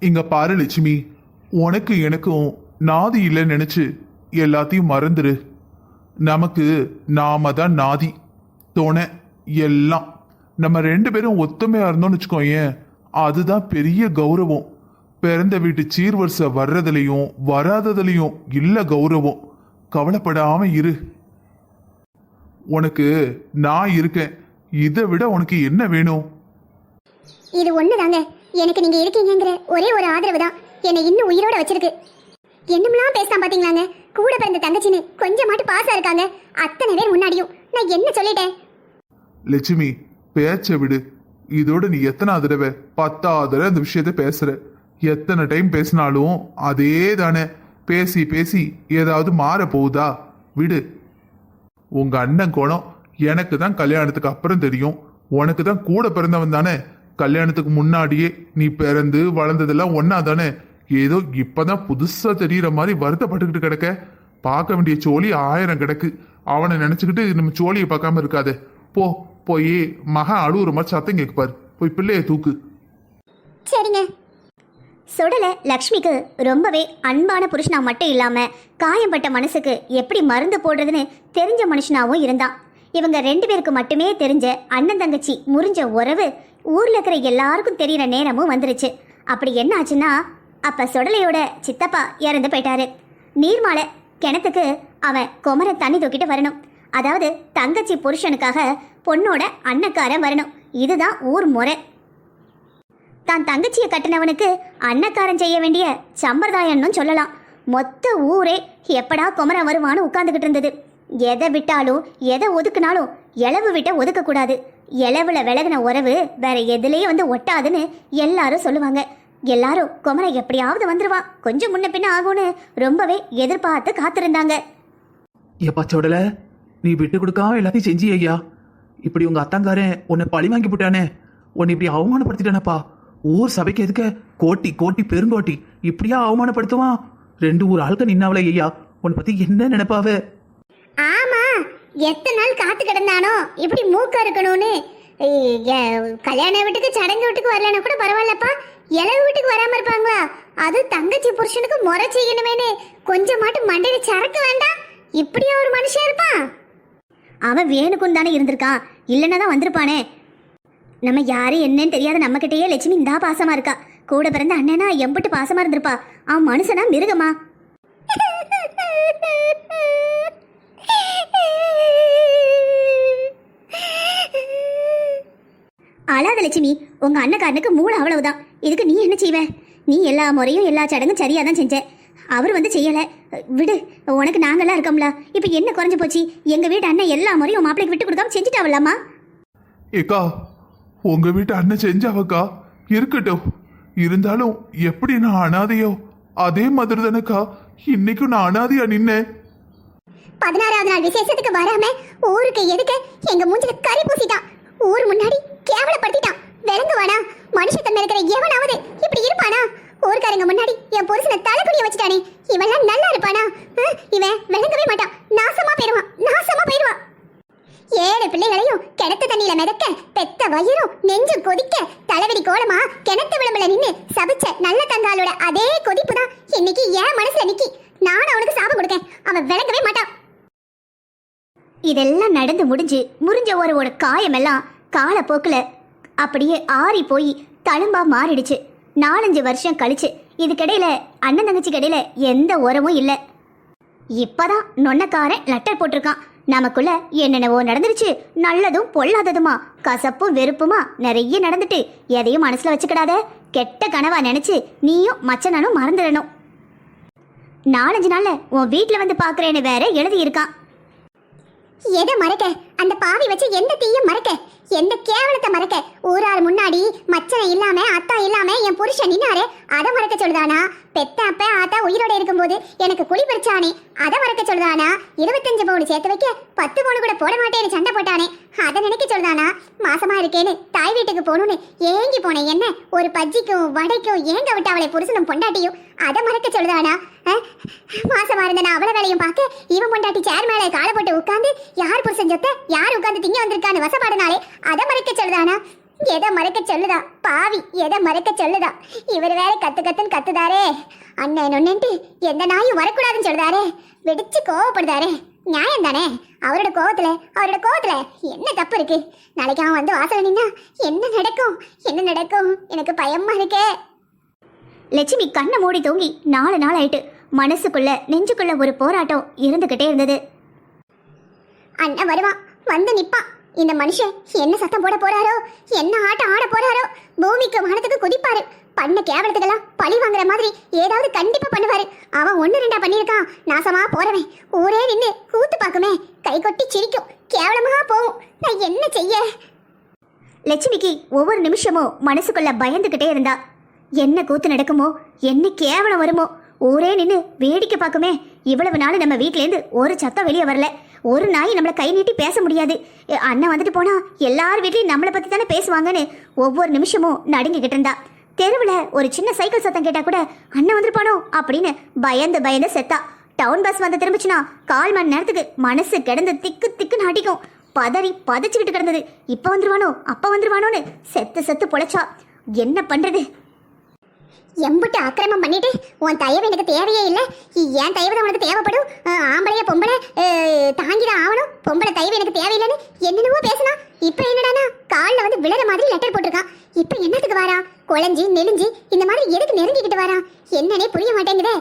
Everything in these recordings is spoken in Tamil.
இங்க பாரு லட்சுமி. உனக்கு எனக்கும் நாதி இல்லைன்னு நினைச்சு எல்லாத்தையும் மறந்துரு. நமக்கு நாம தான் நாதி துணை எல்லாம். நம்ம ரெண்டு பேரும் ஒத்துமையா இருந்தோம்னு வச்சுக்கோயேன் அதுதான் பெரிய கௌரவம். பிறந்த வீட்டு சீர்வரிசை வர்றதுலையும் வராததுலையும் இல்ல கௌரவம். கவலைப்படாம இரு. உனக்கு நான் இருக்கேன். இதை விட உனக்கு என்ன வேணும்? இது ஒண்ணுதாங்க. எனக்கு நீங்க இருக்கீங்கங்கிற ஒரே ஒரு ஆதரவு தான் என்னை இன்னும் உயிரோட வச்சிருக்கு. என்னமெல்லாம் பேசலாம் பாத்தீங்களாங்க? கூட பிறந்த தங்கச்சின்னு கொஞ்சமாட்டு பாசா இருக்காங்க. அத்தனை பேர் முன்னாடியும் நான் என்ன சொல்லிட்டேன்? லட்சுமி பேச்ச விடு. இதோட நீ எத்தனை தடவை பத்தாவது தடவை அந்த விஷயத்த பேசுற. எத்தனை டைம் பேசினாலும் அதே தானே பேசி பேசி ஏதாவது மாற போகுதா? விடு. உங்க அண்ணன் குணம் எனக்கு தான் கல்யாணத்துக்கு அப்புறம் தெரியும். உனக்கு தான் கூட பிறந்தவன் தானே. கல்யாணத்துக்கு முன்னாடியே நீ பிறந்து வளர்ந்ததெல்லாம் ஒன்னா தானே? ஏதோ இப்பதான் புதுசா தெரியற மாதிரி வருத்தப்பட்டுக்கிட்டு கிடக்க. பார்க்க வேண்டிய சோழி ஆயிரம் கிடக்கு. அவனை நினைச்சுக்கிட்டு நம்ம சோழியை பார்க்காம இருக்காதே. போ போய் மகன் அழுகுற மாதிரி சத்தம் கேட்பாரு போய் பிள்ளைய தூக்கு. சரிங்க. சுடல லக்ஷ்மிக்கு ரொம்பவே அன்பான புருஷனா மட்டும் இல்லாம காயம்பட்ட மனசுக்கு எப்படி மருந்து போடுறதுன்னு தெரிஞ்ச மனுஷனாவும் இருந்தான். இவங்க ரெண்டு பேருக்கு மட்டுமே தெரிஞ்ச அண்ணன் தங்கச்சி முறிஞ்ச உறவு ஊரில் இருக்கிற எல்லாருக்கும் தெரியிற நேரமும் வந்துருச்சு. அப்படி என்ன ஆச்சுன்னா அப்போ சுடலையோட சித்தப்பா இறந்து போயிட்டாரு. நீர்மாலை கிணத்துக்கு அவன் குமர தண்ணி தூக்கிட்டு வரணும். அதாவது தங்கச்சி புருஷனுக்காக பொண்ணோட அன்னக்காரன் வரணும். இதுதான் ஊர் முறை. தான் தங்கச்சியை கட்டினவனுக்கு அன்னக்காரன் செய்ய வேண்டிய சம்பிரதாயம்னு சொல்லலாம். மொத்த ஊரே எப்படா குமரன் வருவான்னு உட்காந்துக்கிட்டு இருந்தது. எதை விட்டாலும் எதை ஒதுக்குனாலும் இளவு விட்ட ஒதுக்கக்கூடாது. இளவுல விலகின உறவு வேற எதுலேயும் வந்து ஒட்டாதுன்னு எல்லாரும் சொல்லுவாங்க. எல்லாரும் குமரன் எப்படியாவது வந்துருவான் கொஞ்சம் முன்ன பின்ன ஆகும்னு ரொம்பவே எதிர்பார்த்து காத்திருந்தாங்க. எப்பா சொடல நீ விட்டு கொடுக்காம எல்லாத்தையும் செஞ்சி ஐயா. இப்படி உங்க அத்தங்காரன் உன்னை பழி வாங்கி போட்டானே. உன்னை இப்படி அவமானப்படுத்திட்டானப்பா. ஊர் சபைக்கு எதுக்க? கோட்டி கோட்டி பெருங்கோட்டி. இப்படியா அவமானப்படுத்துவான்? ரெண்டு ஊர் ஆள்க நின்னாவளே ஐயா. உன்னை பத்தி என்ன நினைப்பாவ? ஆமா எத்தனை நாள் காத்து கிடந்தானோ? இப்படி மூக்கா இருக்கணும்னு? கல்யாண வீட்டுக்கு சடங்கு வீட்டுக்கு வரலன்னா கூட பரவாயில்லப்பா. இளவு வீட்டுக்கு வராம இருப்பாங்களா? அது தங்கச்சி புருஷனுக்கு முறை செய்யணுமேனு. கொஞ்சமாட்டு மண்டையில சரக்க வேண்டாம் இப்படியா ஒரு மனுஷன் இருப்பான்? அவன் வேணுக்கும் தானே இருந்திருக்கான் இல்லைன்னா தான் வந்திருப்பானே. நம்ம யாரு என்னன்னு தெரியாத நம்மக்கிட்டேயே லட்சுமி இந்தா பாசமா இருக்கா. கூட பிறந்த அண்ணனா எம்பிட்டு பாசமா இருந்திருப்பா. அவன் மனுஷனா மிருகமா? அழாத லட்சுமி உங்க அண்ணக்காரனுக்கு மூளை அவ்வளவுதான். இதுக்கு நீ என்ன செய்வ? நீ எல்லா முறையும் எல்லா சடங்கும் சரியா தான் செஞ்ச. அவர் வந்து செய்யல. விடு உனக்கு நாங்கெல்லாம் இருக்கோம்ல. இப்ப என்ன குறைஞ்சு போச்சு? எங்க வீட்டு அண்ணன் எல்லா முறையும் மாப்பிளைக்கு விட்டு கொடுக்காம செஞ்சுட்டாவல்லாமா ஏக்கா உங்க வீட்டு அண்ணன் செஞ்சாவக்கா? இருக்கட்டும். இருந்தாலும் எப்படி நான் அனாதையோ? அதே மாதிரி தானேக்கா இன்னைக்கும் நான் அனாதையா நின்னேன். பதினாறாவது நாள் விசேஷத்துக்கு வராம ஊருக்கு எதுக்கு? எங்க மூஞ்சில கறி பூசிட்டான். ஊர் முன்னாடி கேவலப்படுத்திட்டான். விளங்குவானா மனுஷத்தன்மை இருக்கிற எவனாவது இப்படி இருப்பானா? ஊர்க்காரங்க முன்னாடி என் புருஷனை தலைக்குடிய வச்சுட்டானே. இவெல்லாம் நல்லா இருப்பானா? இவன் விளங்கவே மாட்டான். நாசமா போயிருவான் நாசமா போயிருவான் ஏழு பிள்ளைகளையும் கிணத்து தண்ணியில மிதக்க பெத்த வயிறும் நெஞ்சு கொதிக்க தலைவலி கோலமா கிணத்து விளம்புல நின்னு சபிச்ச நல்ல தங்காலோட அதே கொதிப்பு தான் இன்னைக்கு என் மனசுல நிக்கி. நான் அவனுக்கு சாபம் கொடுக்கேன். அவன் விளங்கவே மாட்டான். இதெல்லாம் நடந்து முடிஞ்சு முறிஞ்ச ஒருவோட காயமெல்லாம் காலப்போக்கில் அப்படியே ஆறி போய் தழும்பா மாறிடுச்சு. நாலஞ்சு வருஷம் கழிச்சு இதுக்கிடையில அண்ணன் தங்கச்சி இடையில எந்த உரமும் இல்லை. இப்பதான் நொன்னக்காரன் லெட்டர் போட்டிருக்கான். நமக்குள்ள என்னென்னவோ நடந்துருச்சு. நல்லதும் பொல்லாததுமா கசப்பும் வெறுப்புமா நிறைய நடந்துட்டு எதையும் மனசுல வச்சுக்கிடாத. கெட்ட கனவா நினைச்சு நீயும் மச்சனானும் மறந்துடணும். நாலஞ்சு நாள்ல உன் வீட்டில் வந்து பார்க்குறேன்னு வேற எழுதியிருக்கான். எதை மறக்க? அந்த பாவி வச்சு எந்த தீயும் மறக்க? எந்த கேவலத்தை மறக்க? ஊரார் முன்னாடி மச்சனை இல்லாம அத்தா இல்லாம என் புருஷன் நின்னாரு. அதை மறக்க சொல்லுதானா? பெத்த அப்ப ஆத்தா உயிரோட இருக்கும்போது எனக்கு குழி பறிச்சானே. அதை மறக்க சொல்லுதானா? இருபத்தஞ்சு பவுன் சேர்த்து வைக்க பத்து பவுன் கூட போட மாட்டேன்னு சண்டை போட்டானே. அதை நினைக்க சொல்லுதானா? மாசமா இருக்கேன்னு தாய் வீட்டுக்கு போகணும்னு ஏங்கி போனேன். என்ன? ஒரு பஜ்ஜிக்கும் வடைக்கும் ஏங்க விட்டு அவளை புருஷனும் பொண்டாட்டியும்? அதை மறக்க சொல்லுதானா? மாசமா இருந்த நான் அவ்வளவு வேலையும் பார்க்க இவன் பொண்டாட்டி சேர் மேல காலை போட்டு உட்காந்து யார் புருஷன் சொத்த? யார் உட்காந்து திங்க வந்திருக்கான்னு வசப்பாடுனாலே அதை மறைக்க சொல்லுதானா? எதை மறைக்க சொல்லுதா? பாவி எதை மறைக்க சொல்லுதா? இவர் வேற கத்து கத்துன்னு கத்துதாரே. அண்ணன் ஒன்னுட்டு எந்த நாயும் வரக்கூடாதுன்னு சொல்லுதாரே. வெடிச்சு கோவப்படுதாரே. நியாயம் தானே அவரோட கோவத்துல அவரோட கோவத்துல என்ன தப்பு இருக்கு? நாளைக்கு அவன் வந்து வாசல் நின்னா என்ன நடக்கும்? என்ன நடக்கும்? எனக்கு பயமா இருக்கே. லட்சுமி கண்ணை மூடி தூங்கி நாலு நாள் ஆயிட்டு மனசுக்குள்ள நெஞ்சுக்குள்ள ஒரு போராட்டம் இருந்துகிட்டே இருந்தது. அண்ணன் வருவான். வந்து நிப்பான். இந்த மனுஷன் என்ன சத்தம் போட போறாரோ? என்ன ஆட்டம் ஆட போறாரோ? பூமிக்கு வானத்துக்கு குதிப்பாரு. பண்ண கேவலத்துக்கெல்லாம் பழி வாங்குற மாதிரி ஏதாவது கண்டிப்பா பண்ணுவாரு. அவன் ஒண்ணு ரெண்டா பண்ணியிருக்கான். நாசமா போறவன். ஊரே நின்று கூத்து பாக்குமே கை கொட்டி சிரிக்கும். கேவலமா போகும். நான் என்ன செய்ய? லட்சுமிக்கு ஒவ்வொரு நிமிஷமும் மனசுக்குள்ள பயந்துகிட்டே இருந்தா. என்ன கூத்து நடக்குமோ? என்ன கேவலம் வருமோ? ஊரே நின்று வேடிக்கை பார்க்குமே. இவ்வளவு நாள் நம்ம வீட்டிலேருந்து ஒரு சத்தம் வெளியே வரல. ஒரு நாய் நம்மளை கை நீட்டி பேச முடியாது. அண்ணன் வந்துட்டு போனா எல்லார் வீட்லையும் நம்மளை பத்தி தானே பேசுவாங்கன்னு ஒவ்வொரு நிமிஷமும் நடுங்கிக்கிட்டு இருந்தா. தெருவில் ஒரு சின்ன சைக்கிள் சத்தம் கேட்டால் கூட அண்ணன் வந்துருப்பானோ அப்படின்னு பயந்து பயந்து செத்தா. டவுன் பஸ் வந்து திரும்பிச்சுன்னா கால் மணி நேரத்துக்கு மனசு கிடந்து திக்கு திக்குன்னு அடிக்கும். பதறி பதச்சுக்கிட்டு கிடந்தது. இப்போ வந்துருவானோ அப்போ வந்துருவானோன்னு செத்து செத்து பொழைச்சா. என்ன பண்ணுறது எம்பிட்டு அக்கிரமம் பண்ணிட்டு உன் தயவு எனக்கு தேவையே இல்லை. ஏன் தயவு தான் உனக்கு தேவைப்படும். ஆம்பளைய பொம்பளை அஹ், தாங்கிதான் ஆகணும். பொம்பளை தயவு எனக்கு தேவையில்லைன்னு என்னென்னவோ பேசினா. இப்போ என்னடானா காலில் வந்து விழற மாதிரி லெட்டர் போட்டிருக்கான். இப்போ என்னத்துக்கு வாரா குழஞ்சி நெலிஞ்சு இந்த மாதிரி எதுக்கு நெருங்கிக்கிட்டு வாரா என்னன்னே புரிய மாட்டேங்குதே.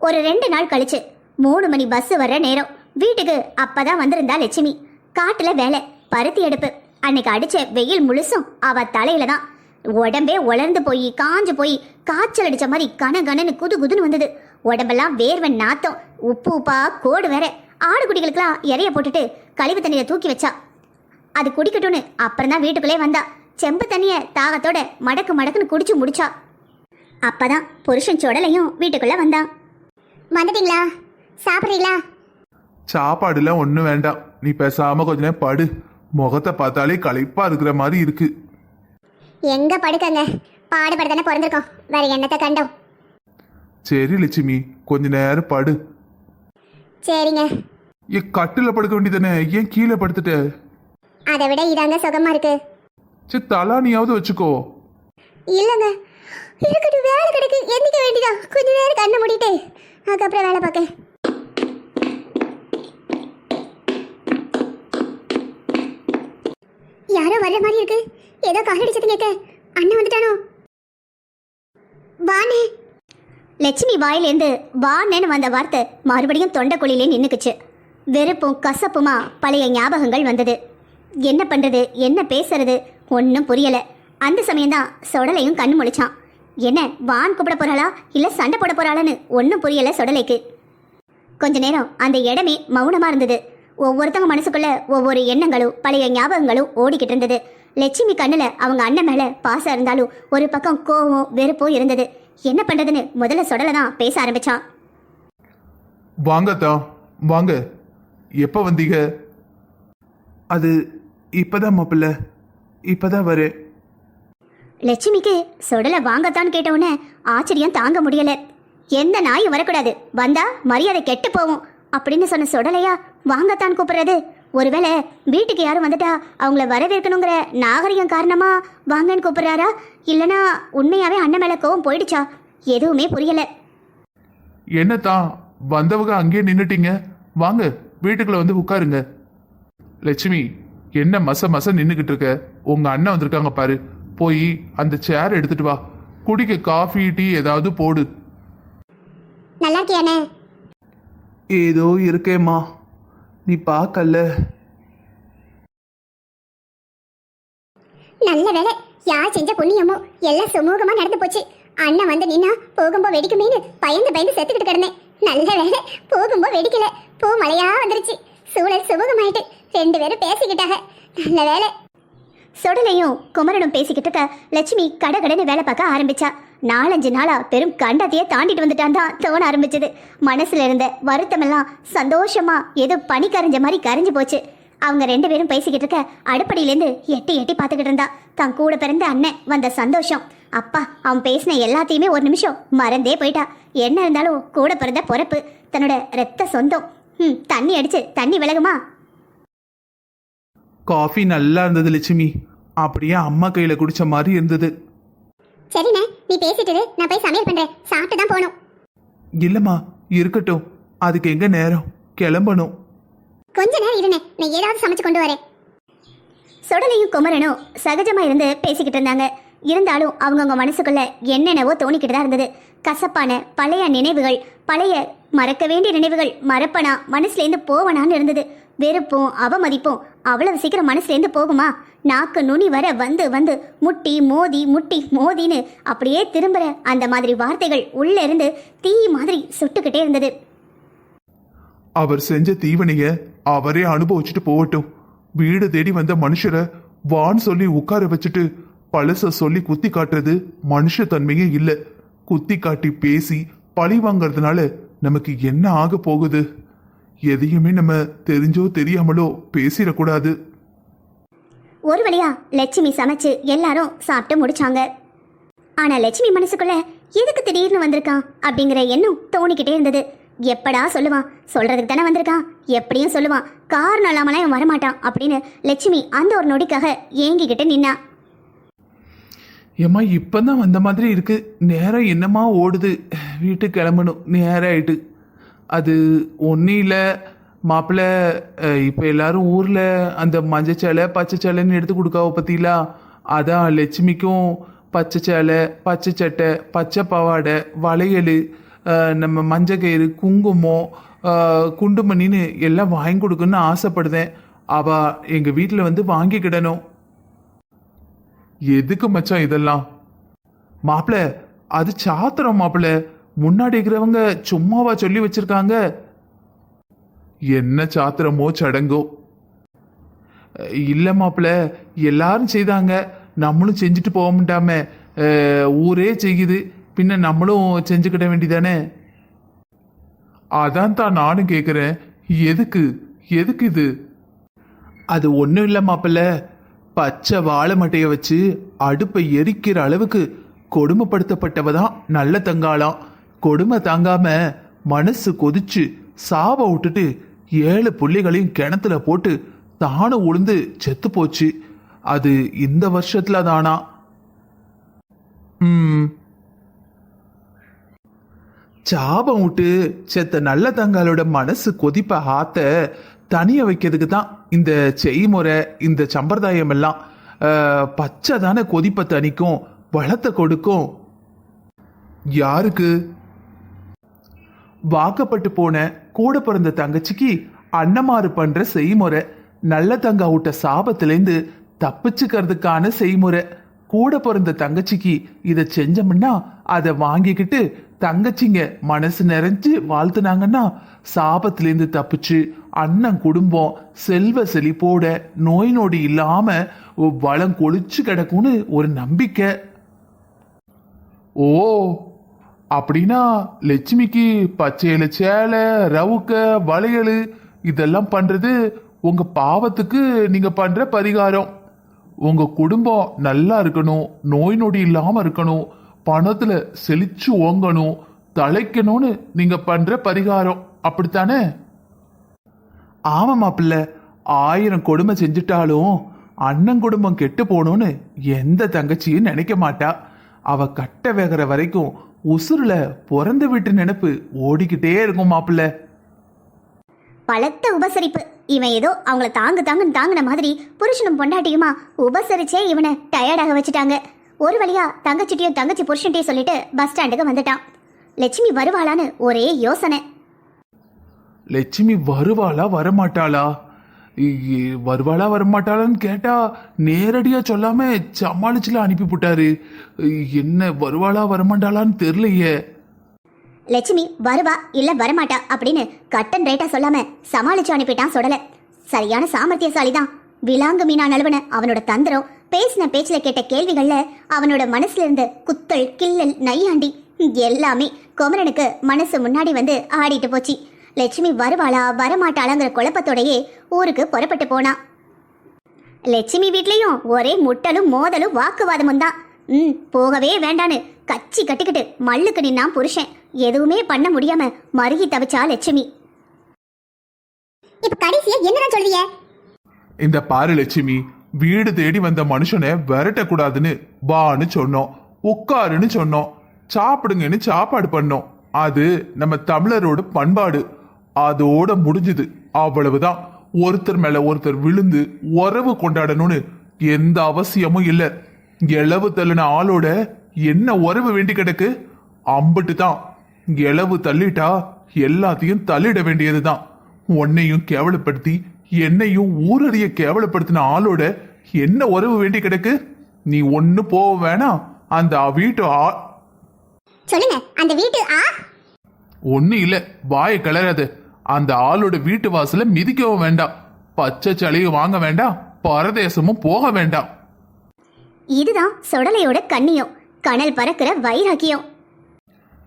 ஒரு ரெண்டு நாள் கழிச்சு மூணு மணி பஸ் வர்ற நேரம். வீட்டுக்கு அப்பதான் வந்திருந்தா லட்சுமி. காட்டுல வேலை பருத்தி எடுப்பு அன்னைக்கு அடிச்ச வெயில் முழுசும் அவ தலையில தான் உடம்பே உலர்ந்து போய் காஞ்சு போய் காய்ச்சல் அடிச்ச மாதிரி கன கனன்னு குது குதுன்னு வந்தது. உடம்பெல்லாம் வேர்வை நாத்தம் உப்பு உப்பா கோடு வேற. ஆடு குடிகளுக்கெல்லாம் இறைய போட்டுட்டு கழிவு தண்ணியை தூக்கி வச்சா. அது குடிக்கட்டும்னு அப்புறம் தான் வீட்டுக்குள்ளே வந்தா. செம்பு தண்ணியை தாகத்தோட மடக்கு மடக்குன்னு குடிச்சு முடிச்சா. அப்பதான் புருஷன் சுடலையும் வீட்டுக்குள்ள வந்தான் வந்துட்டீங்களா? சாப்பிட்றீங்களா? சாப்பாடுலாம் ஒன்றும் வேண்டாம். நீ பேசாம கொஞ்ச நேரம் படு. முகத்தை பார்த்தாலே களைப்பாக இருக்கிற மாதிரி இருக்கு. எங்க படுக்கங்க? பாடுபட தானே பிறந்திருக்கோம். வேற என்னத்தை கண்டோம்? சரி லட்சுமி. கொஞ்ச நேரம் படு. சரிங்க. ஏன் கட்டில படுக்க வேண்டியதானே ஏன் கீழே படுத்துட்ட? அதை விட இதாங்க சுகமா இருக்கு. சரி தலானியாவது வச்சுக்கோ. இல்லைங்க. இருக்கட்டும் வேலை கிடக்கு. எந்திக்க வேண்டியதான் கொஞ்ச நேரம் கண்ணை மூடிட்டு. அதுக்கப்புறம் வேலை பார்க்க யாரோ வர்ற மாதிரி இருக்கு. ஏதோ காலடி சத்தம் கேட்க அண்ணன் வந்துட்டானோ? வானே லட்சுமி வாயிலேருந்து வானேன்னு வந்த வார்த்தை மறுபடியும் தொண்டை தொண்டைக்குழியிலே நின்னுக்குச்சு. வெறுப்பும் கசப்புமா பழைய ஞாபகங்கள் வந்தது. என்ன பண்ணுறது என்ன பேசுறது? ஒன்றும் புரியலை. அந்த சமயம்தான் சொடலையும் கண்ணு முழிச்சான். என்ன வான் கூப்பிட போகிறாளா இல்லை சண்டை போட போகிறாளான்னு ஒன்றும் புரியலை சொடலைக்கு. கொஞ்ச நேரம் அந்த இடமே மௌனமாக இருந்தது. ஒவ்வொருத்தவங்க மனசுக்குள்ள ஒவ்வொரு எண்ணங்களும் பழைய ஞாபகங்களும் ஓடிக்கிட்டு இருந்தது. லட்சுமி கண்ணுல அவங்க அண்ணன் மேல பாசம் இருந்தாலும் ஒரு பக்கம் கோவம் வெறுப்பும் இருந்தது. என்ன பண்றதுன்னு முதல்ல சொடலை தான் பேச ஆரம்பிச்சான். வாங்கத்தா வாங்க. எப்போ வந்தீங்க? அது இப்பதான் மாப்பிள்ள இப்பதான் வரேன். லட்சுமிக்கு சொடலை வாங்கத்தான் கேட்ட உடனே ஆச்சரியம் தாங்க முடியல. எந்த நாயும் வரக்கூடாது. வந்தா மரியாதை கெட்டு போகும். அப்படின்னு சொன்ன சொடலையா வாங்கத்தான் கூப்பிடுறது? ஒருவேளை வீட்டுக்கு யாரும் வந்துட்டா அவங்கள வரவேற்கணுங்கிற நாகரிகம் காரணமா வாங்கன்னு கூப்பிடுறாரா? இல்லனா உண்மையாவே அண்ணன் மேல கோவம் போயிடுச்சா? எதுவுமே புரியல. என்னத்தான் வந்தவங்க அங்கேயே நின்னுட்டீங்க? வாங்க வீட்டுக்குள்ள வந்து உட்காருங்க. லட்சுமி என்ன மச மச நின்னுகிட்டு இருக்க? உங்க அண்ணன் வந்திருக்காங்க பாரு. போய் அந்த சேர் எடுத்துட்டு வா. குடிக்க காஃபி டீ ஏதாவது போடு. நல்லா ஏதோ இருக்கேம்மா. நீ பார்க்கல நல்ல வேலை யார் செஞ்ச புண்ணியமோ எல்லாம் சுமூகமா நடந்து போச்சு. அண்ணன் வந்து நின்னா போகும்போ வெடிக்குமேனு பயந்து பயந்து செத்துக்கிட்டு கிடந்தேன். நல்ல வேலை போகும்போ வெடிக்கல. பூ மழையா வந்துருச்சு. சூழல் சுமூகமாயிட்டு ரெண்டு பேரும் பேசிக்கிட்டாங்க. நல்ல வேலை சொடலையும் குமரனும் பேசிக்கிட்டு இருக்க லட்சுமி கடகடன்னு வேலை பார்க்க ஆரம்பிச்சா. நாலஞ்சு நாளா பெரும் கண்டத்தையே தாண்டிட்டு வந்துட்டான் தான் தோண ஆரம்பிச்சது. மனசுல இருந்த வருத்தமெல்லாம் சந்தோஷமா ஏதோ பனி கரைஞ்ச மாதிரி கரைஞ்சு போச்சு. அவங்க ரெண்டு பேரும் பேசிக்கிட்டு இருக்க அடுப்படியிலேருந்து எட்டி எட்டி பார்த்துக்கிட்டு இருந்தா. தன் கூட பிறந்த அண்ணன் வந்த சந்தோஷம். அப்பா அவன் பேசின எல்லாத்தையுமே ஒரு நிமிஷம் மறந்தே போயிட்டா. என்ன இருந்தாலும் கூட பிறந்த பொறப்பு தன்னோட ரத்த சொந்தம். ம் தண்ணி அடிச்சு தண்ணி விலகுமா? காஃபி நல்லா இருந்தது லட்சுமி. அப்படியே அம்மா கையில குடிச்ச மாதிரி இருந்தது. சரிண்ணே நீ பேசிட்டு இரு, நான் போய் சமையல் பண்றேன். சாப்பிட்டு தான் போகணும். இல்லம்மா இருக்கட்டும். அதுக்கு எங்க நேரம்? கிளம்பணும். கொஞ்ச நேரம் இருண்ணே நான் ஏதாவது சமைச்சு கொண்டு வரேன். சுடலையும் குமரனும் சகஜமா இருந்து பேசிக்கிட்டு இருந்தாங்க. இருந்தாலும் அவங்கவுங்க மனசுக்குள்ள என்னென்னவோ தோணிக்கிட்டு தான் இருந்தது. கசப்பான பழைய நினைவுகள் பழைய மறக்க வேண்டிய நினைவுகள் மறப்பனா மனசுலேருந்து போவனான்னு இருந்தது. வெறுப்பும் அவமதிப்பும். அவ்வளவு சீக்கிரம் மனசுலேருந்து போகுமா? நாக்கு நுனி வர வந்து வந்து முட்டி மோதி முட்டி மோதின்னு அப்படியே திரும்புற அந்த மாதிரி வார்த்தைகள் உள்ள இருந்து தீ மாதிரி சுட்டுக்கிட்டே இருந்தது. அவர் செஞ்ச தீவனைய அவரே அனுபவிச்சுட்டு போகட்டும். வீடு தேடி வந்த மனுஷரை வான் சொல்லி உட்கார வச்சுட்டு பழச சொல்லி குத்தி காட்டுறது மனுஷ தன்மையே இல்லை. குத்தி காட்டி பேசி பழி வாங்கறதுனால நமக்கு என்ன ஆக போகுது? எதையுமே நம்ம தெரிஞ்சோ தெரியாமலோ பேசிடக்கூடாது. ஒரு வழியா லட்சுமி சமைச்சு எல்லாரும் சாப்பிட்டு முடிச்சாங்க. ஆனா லட்சுமி மனசுக்குள்ள எதுக்கு திடீர்னு வந்திருக்கான் அப்படிங்கிற எண்ணம் தோணிக்கிட்டே இருந்தது. எப்படா சொல்லுவான்? சொல்றதுக்கு தானே வந்திருக்கான். எப்படியும் சொல்லுவான். காரணம் இல்லாமலாம் இவன் வரமாட்டான் அப்படின்னு லட்சுமி அந்த ஒரு நொடிக்காக ஏங்கிக்கிட்டு நின்னா. ஏம்மா இப்பதான் வந்த மாதிரி இருக்கு. நேரம் என்னமா ஓடுது? வீட்டுக்கு கிளம்பணும். நேரம் ஆயிட்டு. அது ஒன்றும் இல்லை மாப்பிள்ள இப்போ எல்லாரும் ஊரில் அந்த மஞ்சள் சேலை பச்சை சேலைன்னு எடுத்து கொடுக்காவ பார்த்தீங்களா அதான் லட்சுமிக்கும் பச்சை சேலை பச்சை சட்டை பச்சை பாவாடை வளையல் நம்ம மஞ்சள் கயிறு குங்குமம் குண்டுமணின்னு எல்லாம் வாங்கி கொடுக்குன்னு ஆசைப்படுதேன். அவள் எங்கள் வீட்டில் வந்து வாங்கிக்கிடணும். எதுக்கு மச்சான் இதெல்லாம்? மாப்பிள அது சாத்திரம் மாப்பிள. முன்னாடி இருக்கிறவங்க சும்மாவா சொல்லி வச்சிருக்காங்க. என்ன சாத்திரமோ சடங்கோ. அஹ் இல்ல மாப்பிள எல்லாரும் செய்தாங்க. நம்மளும் செஞ்சுட்டு போக முடியாம ஊரே செய்யுது. பின்ன நம்மளும் செஞ்சுக்கிட வேண்டிதானே அதான் தான் நானும் கேக்குறேன். எதுக்கு? எதுக்கு இது? அது ஒன்றும் இல்லை மாப்பிள்ள பச்சை வாழை மட்டையை வச்சு அடுப்பை எரிக்கிற அளவுக்கு கொடுமைப்படுத்தப்பட்டவ தான் நல்ல தங்காளாம். கொடுமை தாங்காம மனசு கொதிச்சு சாவ விட்டுட்டு ஏழு புள்ளிகளையும் கிணத்துல போட்டு தானும் உளுந்து செத்து போச்சு. அது இந்த வருஷத்துல தானா? ம். சாபம் விட்டு செத்த நல்ல தங்களோட மனசு கொதிப்ப ஆத்த தனிய வைக்கிறதுக்கு தான் இந்த செய்முறை இந்த சம்பிரதாயம் எல்லாம் பச்சை தானே கொதிப்பை தணிக்கும் வளத்தை கொடுக்கும். யாருக்கு? வாக்கப்பட்டு போன கூட பிறந்த தங்கச்சிக்கு அன்னமாறு பண்ற செய்முறை நல்ல தங்கா விட்ட சாபத்திலேருந்து தப்பிச்சுக்கிறதுக்கான செய்முறை. கூட பிறந்த தங்கச்சிக்கு இதை செஞ்சோம்னா அதை வாங்கிக்கிட்டு தங்கச்சிங்க மனசு நிறைஞ்சு வாழ்த்துனாங்கன்னா சாபத்திலேருந்து தப்பிச்சு அண்ணன் குடும்பம் செல்வ செழிப்போட நோய் நொடி இல்லாம வளம் கொளிச்சு கிடக்கும்னு ஒரு நம்பிக்கை. ஓ! அப்படின்னா லட்சுமிக்கு பச்சையில சேலை ரவுக்க வளையல் இதெல்லாம் பண்றது உங்க பாவத்துக்கு நீங்க பண்ற பரிகாரம். உங்க குடும்பம் நல்லா இருக்கணும் நோய் நொடி இல்லாம இருக்கணும் பணத்துல செழிச்சு ஓங்கணும் தலைக்கணும்னு நீங்க பண்ற பரிகாரம். அப்படித்தானே? ஆமா மாப்பிள்ள ஆயிரம் கொடுமை செஞ்சுட்டாலும் அண்ணன் குடும்பம் கெட்டு போகணும்னு எந்த தங்கச்சியும் நினைக்க மாட்டா. அவ கட்ட வேகிற வரைக்கும் உசுருல பிறந்த வீட்டு நினைப்பு ஓடிக்கிட்டே இருக்கும் மாப்பிள்ள. பலத்த உபசரிப்பு. இவன் ஏதோ அவங்கள தாங்கு தாங்குன்னு தாங்கின மாதிரி புருஷனும் பொண்டாட்டியுமா உபசரிச்சே இவனை டயர்டாக வச்சுட்டாங்க. ஒரு வழியா தங்கச்சிட்டையும் தங்கச்சி புருஷன்ட்டையும் சொல்லிட்டு பஸ் ஸ்டாண்டுக்கு வந்துட்டான். லட்சுமி வருவாளான்னு ஒரே யோசனை. லட்சுமி வருவாளா வரமாட்டாளா? வருவாளா வரமாட்டாளான்னு கேட்டா நேரடியா சொல்லாம சமாளிச்சுல அனுப்பி போட்டாரு. என்ன வருவாளா வரமாட்டாளான்னு தெரியலையே. லட்சுமி வருவா இல்ல வரமாட்டா அப்படின்னு கட்டன் ரேட்டா சொல்லாம சமாளிச்சு அனுப்பிட்டான் சுடல சரியான சாமர்த்தியசாலி தான் விலாங்கு மீனா நழுவன அவனோட தந்திரம் பேசின பேச்சுல கேட்ட கேள்விகள்ல அவனோட மனசுல இருந்த குத்தல் கிள்ளல் நையாண்டி எல்லாமே குமரனுக்கு மனசு முன்னாடி வந்து ஆடிட்டு போச்சு. லட்சுமி வருவாளா வரமாட்டாளாங்கிற குழப்பத்தோடையே ஊருக்கு புறப்பட்டு போனா. லட்சுமி வீட்லேயும் ஒரே முட்டலும் மோதலும் வாக்குவாதமும் தான். ம் போகவே வேண்டான்னு கச்சி கட்டிக்கிட்டு மல்லுக்கு நின்னா புருஷன். எதுவுமே பண்ண முடியாம மருகி தவிச்சா லட்சுமி. இப்ப கடைசியா என்னதான் சொல்லுவீங்க இந்த பாரு லட்சுமி வீடு தேடி வந்த மனுஷனை விரட்டக்கூடாதுன்னு வான்னு சொன்னோம். உட்காருன்னு சொன்னோம். சாப்பிடுங்கன்னு சாப்பாடு பண்ணோம். அது நம்ம தமிழரோட பண்பாடு. அதோட முடிஞ்சுது. அவ்வளவுதான். ஒருத்தர் மேல ஒருத்தர் விழுந்து உறவு கொண்டாடணும்னு எந்த அவசியமும் இல்ல. இளவு தள்ளின ஆளோட என்ன உறவு வேண்டி கிடக்கு? அம்பிட்டு தான் இளவு தள்ளிட்டா எல்லாத்தையும் தள்ளிட வேண்டியதுதான். உன்னையும் கேவலப்படுத்தி என்னையும் ஊரறிய கேவலப்படுத்தின ஆளோட என்ன உறவு வேண்டி கிடக்கு? நீ ஒண்ணு போக வேணாம் அந்த வீட்டு ஆ சொல்லுங்க அந்த வீட்டு ஆ? ஒண்ணு இல்ல. வாயை கிளறாத. அந்த ஆளோட வீட்டு வாசல மிதிக்கவும் வேண்டாம். பச்சை சளியும் வாங்க வேண்டாம். பரதேசமும் போக வேண்டாம். இதுதான் சொடலையோட கண்ணியம். கனல் பறக்கிற வைராக்கியம்.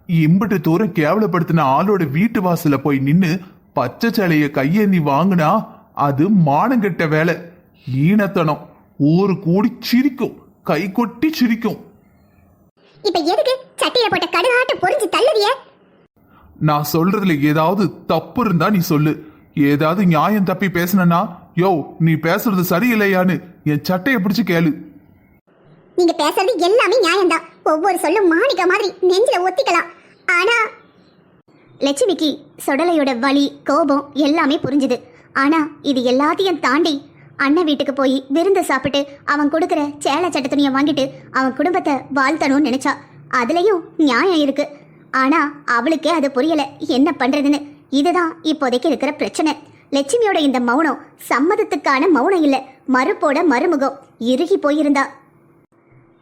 இம்பிட்டு தூரம் கேவலப்படுத்தின ஆளோட வீட்டு வாசல்ல போய் நின்னு பச்சை சளைய கையேந்தி வாங்குனா அது மானங்கெட்ட வேலை. ஈனத்தனம். ஊரு கூடி சிரிக்கும். கை கொட்டி சிரிக்கும். இப்ப எதுக்கு சட்டியில போட்ட கடுகாட்டு பொறிஞ்சு தள்ளுறிய? நான் சொல்றதுல ஏதாவது தப்பு இருந்தா நீ சொல்லு. ஏதாவது நியாயம் தப்பி பேசுனனா யோ நீ பேசுறது சரியில்லையான்னு என் சட்டையை பிடிச்சு கேளு. நீங்க பேசுறது எல்லாமே நியாயம்தான். ஒவ்வொரு சொல்லும் மாணிக்க மாதிரி நெஞ்சில ஒத்திக்கலாம். ஆனா லட்சுமிக்கு சொடலையோட வலி கோபம் எல்லாமே புரிஞ்சுது. ஆனா இது எல்லாத்தையும் தாண்டி அண்ணன் வீட்டுக்கு போய் விருந்து சாப்பிட்டு அவன் கொடுக்குற சேலை சட்ட துணியை வாங்கிட்டு அவன் குடும்பத்தை வாழ்த்தணும்னு நினைச்சா அதுலயும் நியாயம் இருக்கு. ஆனா அவளுக்கே அது புரியல. என்ன பண்றதுன்னு. இதுதான் இப்போதைக்கு இருக்கிற பிரச்சனை. லட்சுமியோட இந்த மௌனம் சம்மதத்துக்கான மௌனம் இல்ல. மறுப்போட மறுமுகம். இறுகி போயிருந்தா.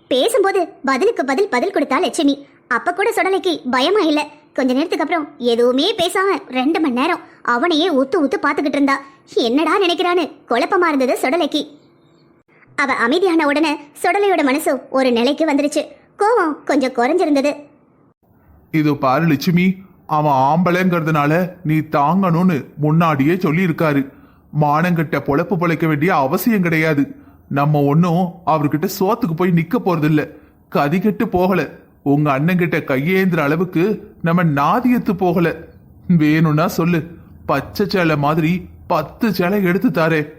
பேசும்போது பதிலுக்கு பதில் பதில் கொடுத்தா லட்சுமி. அப்ப கூட சுடலைக்கு பயமா இல்ல. கொஞ்ச நேரத்துக்கு அப்புறம் எதுவுமே பேசாம ரெண்டு மணி நேரம் அவனையே ஊத்து ஊத்து பாத்துக்கிட்டு இருந்தா. என்னடா நினைக்கிறான்னு குழப்பமா இருந்தது சுடலைக்கு அவ அமைதியான உடனே சுடலையோட மனசு ஒரு நிலைக்கு வந்துருச்சு. கோவம் கொஞ்சம் குறைஞ்சிருந்தது. இது பாரு லட்சுமி அவன் ஆம்பளைங்கிறதுனால நீ தாங்கணும்னு முன்னாடியே சொல்லியிருக்காரு. மானங்கிட்ட பொழப்பு பொழைக்க வேண்டிய அவசியம் கிடையாது. நம்ம ஒன்றும் அவர்கிட்ட சோத்துக்கு போய் நிக்க போறதில்ல. கதிகெட்டு போகல. உங்க அண்ணங்கிட்ட கையேந்திர அளவுக்கு நம்ம நாதியத்து போகல. வேணும்னா சொல்லு. பச்சை சேலை மாதிரி பத்து சேலை எடுத்து தாரே